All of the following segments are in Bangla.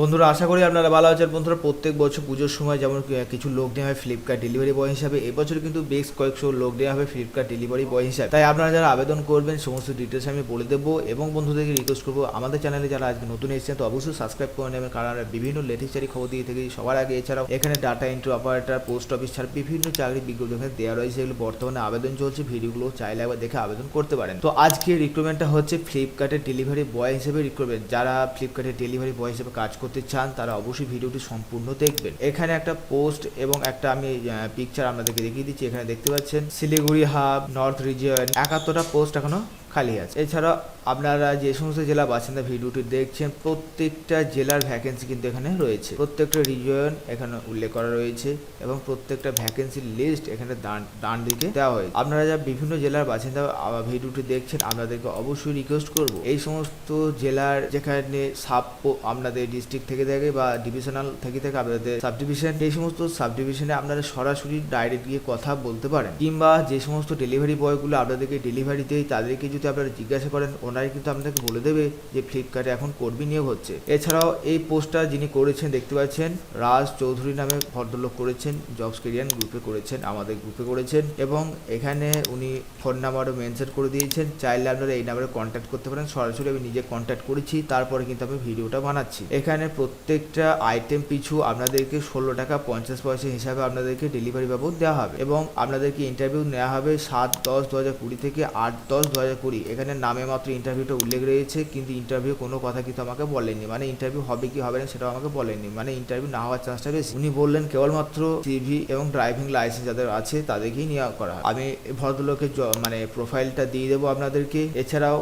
বন্ধুরা, আশা করি আপনারা ভালো আছেন। বন্ধুরা, প্রত্যেক বছর পুজোর সময় যেমন কিছু লোক নেওয়া হয় ফ্লিপকার্ট ডেলিভারি বয় হিসাবে। এবছর কিন্তু বেশ কয়েকশো লোক নেওয়া হবে ফ্লিপকার্ট ডেলিভারি বয় হিসাবে। তাই আপনারা যারা আবেদন করবেন, সমস্ত ডিটেলস আমি বলে দেবো এবং বন্ধুদেরকে রিকোয়েস্ট করব। আমাদের চ্যানেলে যারা আজকে নতুন এসেছেন, তো অবশ্যই সাবস্ক্রাইব করে নেবেন। কারণ আমরা বিভিন্ন লেটেস্ট খবর দিয়ে থাকি সবার আগে। এছাড়াও এখানে data entry operator post office ছাড়া বিভিন্ন চাকরির বিজ্ঞপ্তি এখানে দেওয়া রয়েছে। এগুলো বর্তমানে আবেদন চলছে। ভিডিওগুলো চাইলে একবার দেখে আবেদন করতে পারেন। তো আজকে রিক্রুটমেন্টটা হচ্ছে ফ্লিপকার্টের ডেলিভারি বয় হিসেবে রিক্রুটমেন্ট যারা ফ্লিপকার্টের ডেলিভারি বয় হিসেবে কাজ করতে চান, তারা অবশ্যই ভিডিওটি সম্পূর্ণ দেখবেন। এখানে একটা পোস্ট এবং একটা আমি পিকচার আপনাদেরকে দেখিয়ে দিচ্ছি। এখানে দেখতে পাচ্ছেন, শিলিগুড়ি হাব নর্থ রিজিয়ন একাত্তরটা পোস্ট এখনও খালি আছে। এছাড়া আপনারা যে সমস্ত জেলা বাসিন্দা ভিডিওটি দেখছেন, প্রত্যেকটা জেলার ভ্যাকেন্সি কিন্তু এখানে রয়েছে। প্রত্যেকটা রিজিয়ন এখানে উল্লেখ করা রয়েছে এবং প্রত্যেকটা ভ্যাকেন্সির লিস্ট এখানে ডান ডান দিকে দেওয়া হয়েছে। আপনারা যা বিভিন্ন জেলার বাসিন্দা ভিডিওটি দেখছেন, আপনাদেরকে অবশ্যই রিকোয়েস্ট করব, এই সমস্ত জেলার যেখানে সাব আপনাদের ডিস্ট্রিক্ট থেকে থাকে বা ডিভিশনাল থেকে থাকে আপনাদের সাব ডিভিশন এই সমস্ত সাব ডিভিশনে আপনারা সরাসরি ডাইরেক্ট গিয়ে কথা বলতে পারেন। কিংবা যে সমস্ত ডেলিভারি বয়গুলো আপনাদেরকে ডেলিভারি দেয়, তাদেরকে যদি আপনারা জিজ্ঞাসা করেন, ওনারাই কিন্তু আপনাদেরকে বলে দেবে যে ফ্লিপকার্টে এখন কর্মী নিয়োগ হচ্ছে। এছাড়াও এই পোস্টটা যিনি করেছেন, দেখতে পাচ্ছেন, রাজ চৌধুরী নামে ভদ্রলোক করেছেন জবস কেরিয়ান গ্রুপে করেছেন, আমাদের গ্রুপে করেছেন, এবং এখানে উনি ফোন নাম্বারও মেনশন করে দিয়েছেন। চাইলে আপনারা এই নাম্বারে কন্ট্যাক্ট করতে পারেন। সরাসরি আমি নিজে কন্ট্যাক্ট করেছি, তারপরে কিন্তু আমি ভিডিওটা বানাচ্ছি। এখানে প্রত্যেকটা আইটেম পিছু আপনাদেরকে ষোলো টাকা পঞ্চাশ পয়সা হিসাবে আপনাদেরকে ডেলিভারি বাবদ দেওয়া হবে, এবং আপনাদেরকে ইন্টারভিউ নেওয়া হবে সাত দশ দু হাজার কুড়ি থেকে আট দশ দু হাজার কুড়ি এখানে নামে মাত্র ইন্টারভিউটা উল্লেখ রয়েছে, কিন্তু ইন্টারভিউ কোনো কথা কিন্তু আমাকে বলেননি। মানে ইন্টারভিউ হবে কি হবে না সেটাও আমাকে বলেননি। মানে ইন্টারভিউ না হওয়ার চান্সটা বেশি উনি বললেন, কেবলমাত্র সিভি এবং ড্রাইভিং লাইসেন্স যাদের আছে তাদেরকেই নেওয়া করা আমি ভদ্রলোকের মানে প্রোফাইলটা দিয়ে দেবো আপনাদেরকে। এছাড়াও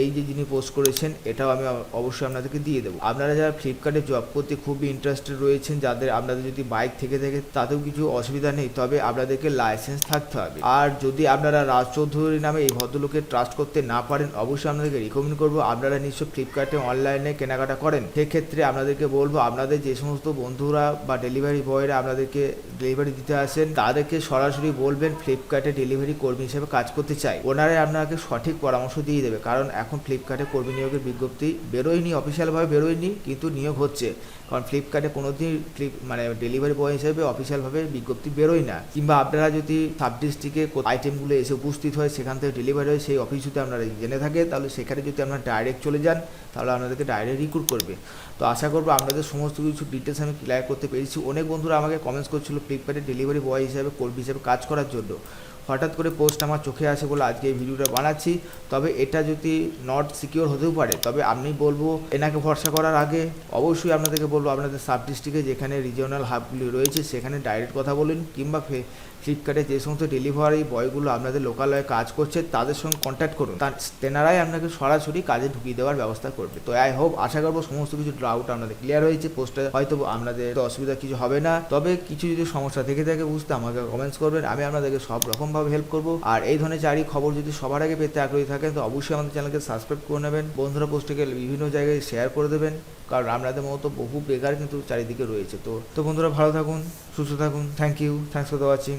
এই যে যিনি পোস্ট করেছেন, এটাও আমি অবশ্যই আপনাদেরকে দিয়ে দেবো। আপনারা যারা ফ্লিপকার্টে জব করতে খুবই ইন্টারেস্টেড রয়েছেন, যাদের আপনাদের যদি বাইক থেকে থাকে, তাতেও কিছু অসুবিধা নেই। তবে আপনাদেরকে লাইসেন্স থাকতে হবে। আর যদি আপনারা রাজ চৌধুরী নামে এই ভদ্রলোকে ট্রাস্ট করতে না পারেন, অবশ্যই আপনাদেরকে রিকমেন্ড করব। আপনারা নিশ্চয় ফ্লিপকার্টে অনলাইনে কেনাকাটা করেন। সেক্ষেত্রে আপনাদেরকে বলব, আপনাদের যে সমস্ত বন্ধুরা বা ডেলিভারি বয়রা আপনাদেরকে ডেলিভারি দিতে আসেন, তাদেরকে সরাসরি বলবেন ফ্লিপকার্টে ডেলিভারি কর্মী হিসেবে কাজ করতে চাই। ওনারাই আপনাকে সঠিক পরামর্শ দিয়ে দেবে। কারণ এখন ফ্লিপকার্টে কর্মী নিয়োগের বিজ্ঞপ্তি বেরোয়নি, অফিসিয়ালভাবে বেরোয়নি, কিন্তু নিয়োগ হচ্ছে। কারণ ফ্লিপকার্টে কোনোদিন ফ্লিপ মানে ডেলিভারি বয় হিসেবে অফিসিয়ালভাবে বিজ্ঞপ্তি বেরোয় না। কিংবা আপনারা যদি সাব ডিস্ট্রিক্টে আইটেমগুলো এসে উপস্থিত হয়, সেখান থেকে ডেলিভারি হয়, সেই অফিস যদি আপনারা জেনে থাকে, তাহলে সেখানে যদি আপনারা ডাইরেক্ট চলে যান, তাহলে আপনাদেরকে ডাইরেক্ট রিক্রুট করবে। তো আশা করব আপনাদের সমস্ত কিছু ডিটেলস আমি ক্লিয়ার করতে পেরেছি। অনেক বন্ধুরা আমাকে কমেন্টস করছিল ফ্লিপকার্টে ডেলিভারি বয় হিসেবে কর্মী হিসেবে কাজ করার জন্য। হঠাৎ করে পোস্ট আমার চোখে আসে বলে আজকে এই ভিডিওটা বানাচ্ছি। তবে এটা যদি নট সিকিওর হতেও পারে, তবে আমি বলব, এনাকে ভরসা করার আগে অবশ্যই আপনাদেরকে বলব, আপনাদের সাব ডিস্ট্রিক্টে যেখানে রিজিওনাল হাবগুলি রয়েছে, সেখানে ডাইরেক্ট কথা বলুন, কিংবা ফে- ফ্লিপকার্টে যে সমস্ত ডেলিভারি বয়গুলো আপনাদের লোকালয়ে কাজ করছে, তাদের সঙ্গে কন্ট্যাক্ট করুন। তার তেনারাই আপনাকে সরাসরি কাজে ঢুকিয়ে দেওয়ার ব্যবস্থা করবে। তো আই হোপ আশা করব সমস্ত কিছু ডাউট আপনাদের ক্লিয়ার হয়েছে পোস্টে হয়তো আপনাদের অসুবিধা কিছু হবে না। তবে কিছু যদি সমস্যা থেকে থাকে, বুঝতে আমাকে কমেন্টস করবেন, আমি আপনাদেরকে সব রকমভাবে হেল্প করব। আর এই ধরনের চারি খবর যদি সবার আগে পেতে আগ্রহী থাকেন, তো অবশ্যই আমাদের চ্যানেলকে সাবস্ক্রাইব করে নেবেন। বন্ধুরা পোস্টটিকে বিভিন্ন জায়গায় শেয়ার করে দেবেন। কারণ আপনাদের মতো বহু বেকার কিন্তু চারিদিকে রয়েছে। তো তো বন্ধুরা ভালো থাকুন, সুস্থ থাকুন। Thank you thanks for the watching